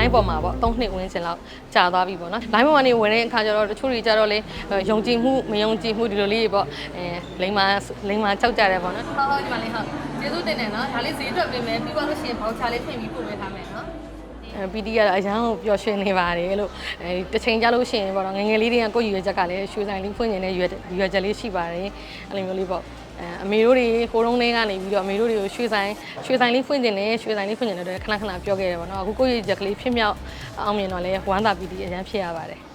online ပေါ်မှာပေါ့3နှစ်ဝန်းကျင်လောက်ကြာသွားပြီပေါ့နော် line ပေါ်ကနေဝင်တဲ့အခါကျတော့တချို့တွေကြတော့လေယုံကြည်မှုမယုံကြည်မှုဒီလိုလေးတွေပေါ့အဲလိမ္မာလိမ္မာကြောက်ကြတယ်ပေါ့နော်ဟုတ်ဟုတ်ဒီမှာလေးဟုတ်ကျေးဇူးတင်တယ်နော်ဒါလေးဈေးထွက်ပေးမယ်ပြီးပါလို့ရှိရင်ဘောက်ချာလေးပြင်ပြီးပို့ပေးထားမယ်နော်အဲ PD ကတော့အရန်ကိုပျော်ရွှင်နေပါတယ်လို့အဲတစ်ချိန်ကြာလို့ရှိရင်ပေါ့နော်ငယ်ငယ်လေးတွေကကိုယ့်ရွယ်ချက်ကလည်းရွှေဆိုင်လေးဖွင့်နေတဲ့ရွယ်ရွယ်ချက်လေးရှိပါတယ်အဲ့လိုမျိုးလေးပေါ့ အဲအမေတို့တွေကိုရုံးလေးကနေပြီးတော့အမေတို့တွေကိုရွှေဆိုင်ရွှေဆိုင်လေးဖွင့်နေတယ်ရွှေဆိုင်လေးဖွင့်နေတဲ့အတွက်ခဏခဏပြောခဲ့တယ်ပေါ့နော်အခုကိုယ့်ရွယ်ချက်ကလေးဖြစ်မြောက်အောင်မြင်တော့လဲဝမ်းသာ PD အရန်ဖြစ်ရပါတယ်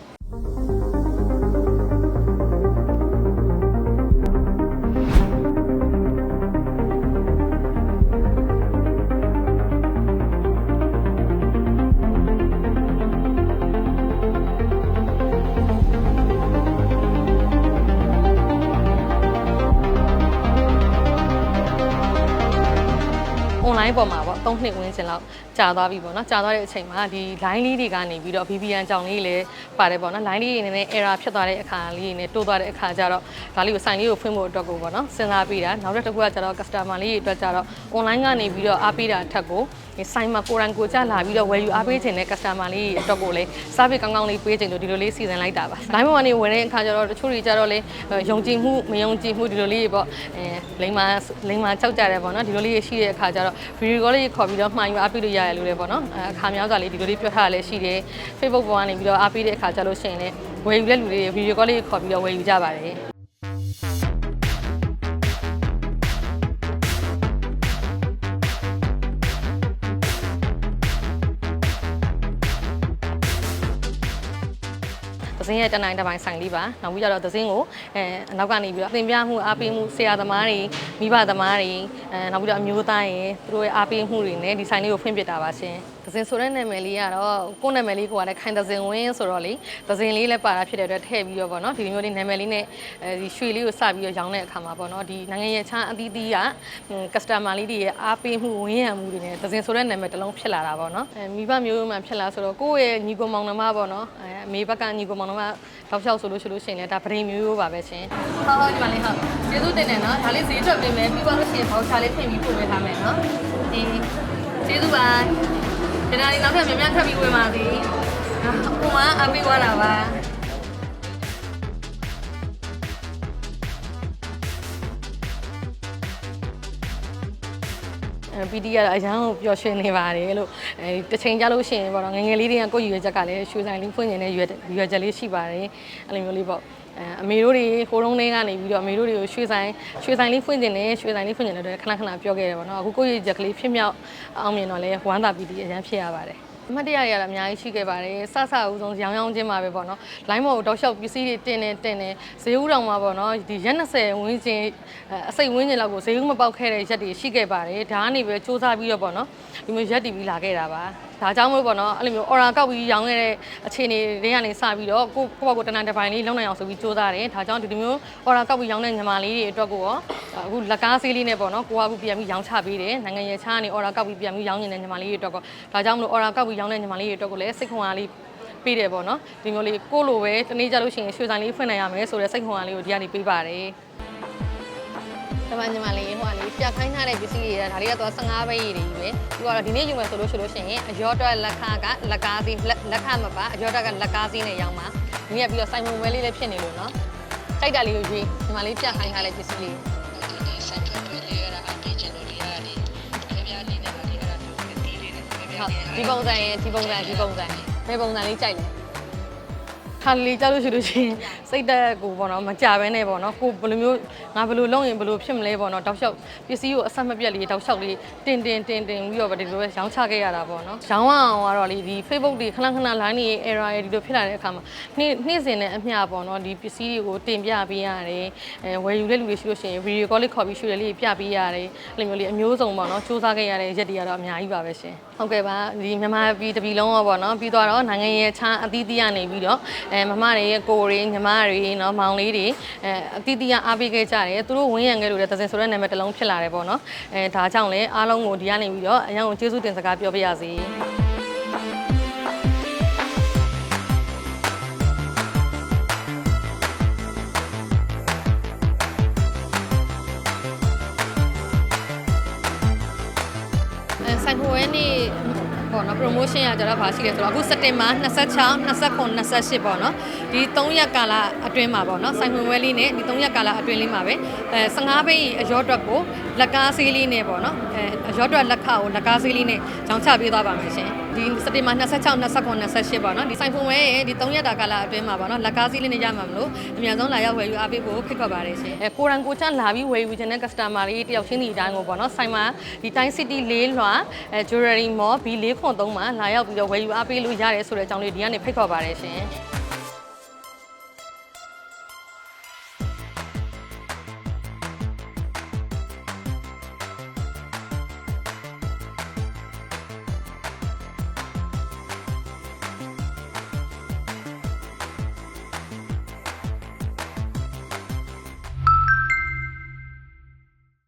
online ပေါ်မှာပေါ့3နှစ်ဝန်းကျင်လောက်ကြာသွားပြီပေါ့နော်ကြာသွားတဲ့အချိန်မှာဒီ line လေးတွေကနေပြီးတော့ VPN ကြောင်လေးလည်းပါတယ်ပေါ့နော် line လေးတွေနည်းနည်း error ဖြစ်သွားတဲ့အခါလေးတွေနဲ့တိုးသွားတဲ့အခါကျတော့ဒါလေးကို sign လေးကိုဖွင့်ဖို့အတွက်ကိုပေါ့နော်စဉ်းစားပြီးတာနောက်တစ်ခုကကျတော့ customer လေးတွေအတွက်ကျတော့ online ကနေပြီးတော့အားပေးတာအထက်ကို ဒီ sign မှာကိုယ်တိုင်ကိုယ်ကြလာပြီးတော့ဝယ်ယူအားပေးခြင်းတဲ့ customer လေးတွေအတွက်ကိုလည်း service ကောင်းကောင်းလေးပေးခြင်းလို့ဒီလိုလေးစီစဉ်လိုက်တာပါ line ပေါ်ကနေဝင်တဲ့အခါကျတော့တချို့တွေကျတော့လေယုံကြည်မှုမယုံကြည်မှုဒီလိုလေးတွေပေါ့အဲလိမ္မာလိမ္မာကြောက်ကြတယ်ပေါ့နော်ဒီလိုလေးရှိတဲ့အခါကျတော့ video call လေးခေါ်ပြီးတော့မှာယူအားပေးလို့ရတယ်လို့လည်းပေါ့နော်အခါများစွာလေးဒီလိုလေးပြောထားရလဲရှိတယ် Facebook ပေါ်ကနေပြီးတော့အားပေးတဲ့အခါကျလို့ရှိရင်လည်းဝယ်ယူတဲ့လူတွေ video call လေးခေါ်ပြီးတော့ဝယ်ယူကြပါတယ် သစင်းရဲ့တနိုင်တစ်ပိုင်းဆိုင်လေးပါနောက်ပြီးတော့သစင်းကိုအဲအနောက်ကနေပြီးတော့သင်ပြမှုအားပေးမှုဆရာသမားတွေမိဘသမားတွေအဲနောက်ပြီးတော့အမျိုးသားရေသူတို့ရဲ့အားပေးမှုတွေနဲ့ဒီဆိုင်လေးကိုဖွင့်ပြတာပါရှင် သစင်းဆိုတဲ့နာမည်လေးကတော့ကိုယ့်နာမည်လေးကိုကလည်းခိုင်သစင်းဝင်းဆိုတော့လေသစင်းလေးလည်းပါတာဖြစ်တဲ့အတွက်ထည့်ပြီးတော့ဗောနော်ဒီလိုမျိုးလေးနာမည်လေးနဲ့အဲဒီရွှေလေးကိုစပြီးတော့ရောင်းတဲ့အခါမှာဗောနော်ဒီနိုင်ငံရဲ့ချမ်းအသီးသီးကကစတမာလေးတွေရဲ့အားပေးမှုဝင်းရံမှုတွေနဲ့သစင်းဆိုတဲ့နာမည်တစ်လုံးဖြစ်လာတာဗောနော်အဲမိဘမျိုးမှဖြစ်လာဆိုတော့ကိုယ့်ရဲ့ညီကိုမောင်နှမဗောနော်အဲအမေဘက်ကညီကိုမောင်နှမတောက်လျှောက်ဆိုလို့ရှိလို့ရှိရင်လည်းဒါပရိမျိုးမျိုးပါပဲရှင်ဟုတ်ဟုတ်ဒီမှာလေးဟုတ်ကျေးဇူးတင်တယ်နော်ဒါလေးဈေးထွက်ပေးမယ်ပြီးပါလို့ရှိရင်ဘောက်ချာလေးပြင်ပြီးပို့ပေးထားမယ်နော်ဒီကျေးဇူးပါ ဒီနေ့နောက်ထပ်များများထပ်ပြီးဝင်ပါစေဟိုမှာအပေးသွားတာပါ PD ကတော့အရန်ကိုပျော်ရွှင်နေပါတယ်လို့အဲတစ်ချိန်ကြာလို့ရှိရင်ပေါ့နော်ငယ်ငယ်လေးတွေကကိုယ့်ရွယ်ချက်ကလည်းရွှေဆိုင်လေးဖွင့်နေတဲ့ရွယ်ရွယ်ချက်လေးရှိပါတယ်အဲ့လိုမျိုးလေးပေါ့အဲအမေတို့တွေကိုရုံးလေးကနေပြီးတော့အမေတို့တွေကိုရွှေဆိုင်ရွှေဆိုင်လေးဖွင့်နေတယ်ရွှေဆိုင်လေးဖွင့်နေတဲ့အတွက်ခဏခဏပြောခဲ့တယ်ပေါ့နော်အခုကိုယ့်ရွယ်ချက်ကလေးဖြစ်မြောက်အောင်မြင်တော့လဲဝမ်းသာ PD အရန်ဖြစ်ရပါတယ် အမတ်တရားတွေကတော့အများကြီးရှိခဲ့ပါတယ်စဆအဦးဆုံးရောင်းရောင်းချင်းမှာပဲပေါ့နော်လိုင်းမော်ကိုတောက်လျှောက်ပစ္စည်းတွေတင်နေတင်နေဈေးဦးတောင်မှာပေါ့နော်ဒီရက်20ဝန်းကျင်အစိတ်ဝန်းကျင်လောက်ကိုဈေးဦးမပေါက်ခဲ့တဲ့ရက်တွေရှိခဲ့ပါတယ်ဒါကနေပဲစူးစမ်းပြီးတော့ပေါ့နော်ဒီမျိုးရက်တည်ပြီးလာခဲ့တာပါဒါကြောင့်မို့ပေါ့နော်အဲ့လိုမျိုး order ကောက်ပြီးရောင်းခဲ့တဲ့အခြေအနေတွေကနေစပြီးတော့ကိုကိုယ့်ဘက်ကိုတနန်တစ်ပိုင်းလေးလုံနိုင်အောင်ဆိုပြီးစူးစမ်းတယ်ဒါကြောင့်ဒီလိုမျိုး order ကောက်ပြီးရောင်းတဲ့ညီမလေးတွေအတွက်ကိုရောအခုလက်ကားဆေးလေးနဲ့ပေါ့နော်ကိုကအခုပြန်ပြီးရောင်းချပေးတယ်နိုင်ငံရဲ့ချားကနေ order ကောက်ပြီးပြန်ပြီးရောင်းနေတဲ့ညီမလေးတွေအတွက်ကိုဒါကြောင့်မလို့ order ကောက်ပြီးရောင်းတဲ့ညီမလေးတွေအတွက်ကိုလည်းစိတ်ခွန်အားလေးပေးတယ်ပေါ့နော်ဒီမျိုးလေးကိုလိုပဲတနေ့ကြလို့ရှိရင်ရွှေဆိုင်လေးဖွင့်နိုင်ရမယ်ဆိုတဲ့စိတ်ခွန်အားလေးကိုဒီကနေပေးပါတယ်တ မန်ညီမလေးဟိုကလေပြခိုင်းထားတဲ့ပစ္စည်းတွေကဒါလေးကတော့15ပဲရည်တွေကြီးပဲသူကတော့ဒီနေ့ယူမယ်ဆိုလို့ရှိလို့ရှိရင်အရောအတွက်လက်ခကလက်ကားစီးလက်ခမပါအရောအတွက်ကလက်ကားစီးနဲ့ရောင်းပါဒီနေ့ကပြီးတော့စိုင်မုံဝဲလေးလည်းဖြစ်နေလို့နော်စိုက်တာလေးကိုရွေးညီမလေးပြခိုင်းထားတဲ့ပစ္စည်းလေးဆိုင်ထွက်တွေလေးရတာအတေးချင်လို့လေးရတယ်။ပြပြလေးနဲ့ပါလေးအဲ့ဒါမျိုးပဲတီးလေးနဲ့ပြပြဟုတ်လေးဒီပုံစံရင်ဒီပုံစံဒီပုံစံဘယ်ပုံစံလေးကြိုက်လဲ ခါလေးကြောက်လို့ရှိလို့ရှိရင်စိတ်တက်ကိုပေါ့နော်မကြဘဲနဲ့ပေါ့နော်ကိုဘယ်လိုမျိုးငါဘယ်လိုလုပ်ရင်ဘယ်လိုဖြစ်မလဲပေါ့နော်တောက်လျှောက်ပစ္စည်းကိုအဆက်မပြတ်လေးတောက်လျှောက်လေးတင်တင်တင်တင်ပြီးတော့ဗဒီလိုပဲရောင်းချခဲ့ရတာပေါ့နော်ရောင်းအောင်ကတော့လေဒီ Facebook တွေခဏခဏ line တွေ error တွေဒီလိုဖြစ်လာတဲ့အခါမှာနေ့နေ့စဉ်နဲ့အမျှပေါ့နော်ဒီပစ္စည်းတွေကိုတင်ပြပေးရတယ်အဲဝယ်ယူတဲ့လူတွေရှိလို့ရှိရင် video call လေးခေါ်ပြီးရှူရလေးပြပေးရတယ်အဲ့လိုမျိုးလေးအမျိုးစုံပေါ့နော်စူးစမ်းခဲ့ရတဲ့ရက်တွေကတော့အများကြီးပါပဲရှင်ဟုတ်ကဲ့ပါဒီမြန်မာပြည်တပြည်လုံးရောပေါ့နော်ပြီးတော့နိုင်ငံရဲ့ချမ်းအသီးသီးကနေပြီးတော့အဲမမတွေရဲ့ကိုယ်တွေညီမတွေနော်မောင်လေးတွေအဲအသီးသီးကအားပေးခဲ့ကြတယ်သူတို့ဝင်းရံခဲ့လို့လည်းသစင်ဆိုတဲ့နာမည်တစ်လုံးဖြစ်လာတယ်ပေါ့နော်အဲဒါကြောင့်လည်းအားလုံးကိုဒီကနေပြီးတော့အရင်ကကျေးဇူးတင်စကားပြောပြရစီ ပေါ့နော် promotion ကကျတော့ဘာရှိလဲဆိုတော့အခုစက်တင်ဘာ26 29 28ပေါ့နော်ဒီ3ရက်ကာလအတွင်းမှာပေါ့နော်စိုင်ဝင်ဝဲလေးနဲ့ဒီ3ရက်ကာလအတွင်းလေးမှာပဲအဲ15ဘိတ်အရော့အတွက်ကိုလက်ကားဆေးလေးနဲ့ပေါ့နော်အဲအရော့အတွက်လက်ခကိုလက်ကားဆေးလေးနဲ့ကြောင်းချပေးသွားပါမယ်ရှင်ဒီစက်တင်ဘာ26 29 28ပေါ့နော်ဒီစိုင်ဝင်ဝဲရဲ့ဒီ3ရက်တာကာလအတွင်းမှာပေါ့နော်လက်ကားဆေးလေးနဲ့ရမှာမလို့အများဆုံးလာရောက်ဝယ်ယူအားပေးဖို့ဖိတ်ခေါ်ပါတယ်ရှင်အဲကိုရန်ကိုချန်လာပြီးဝယ်ယူခြင်းတဲ့ customer တွေတယောက်ချင်းဒီအတိုင်းကိုပေါ့နော်ဆိုင်မှာဒီတိုင်း city လေးလွှာအဲ jewelry mall B403 မှာလာရောက်ပြီးတော့ဝယ်ယူအားပေးလို့ရတယ်ဆိုတဲ့အကြောင်းလေးဒီကနေဖိတ်ခေါ်ပါတယ်ရှင်